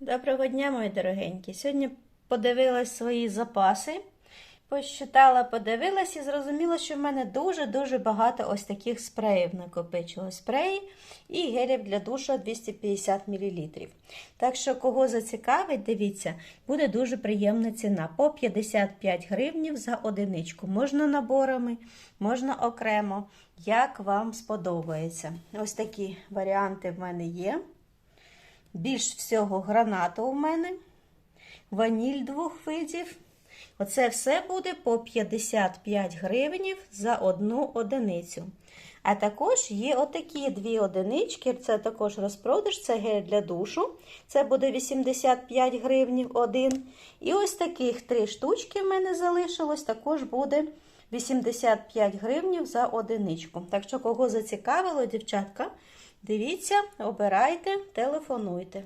Доброго дня, мої дорогенькі. Сьогодні подивилась свої запаси, посчитала, подивилась і зрозуміла, що в мене дуже-дуже багато ось таких спреїв накопичилось. Спреї і гелів для душу 250 мл. Так що, кого зацікавить, дивіться, буде дуже приємна ціна. По 55 гривнів за одиничку. Можна наборами, можна окремо, як вам сподобається. Ось такі варіанти в мене є. Більш всього гранату у мене, ваніль двох видів. Оце все буде по 55 гривнів за одну одиницю. А також є отакі дві одинички, це також розпродаж, це гель для душу. Це буде 85 гривнів один. І ось таких три штучки в мене залишилось, також буде 85 гривнів за одиничку. Так що, кого зацікавило, дівчатка, дивіться, обирайте, телефонуйте.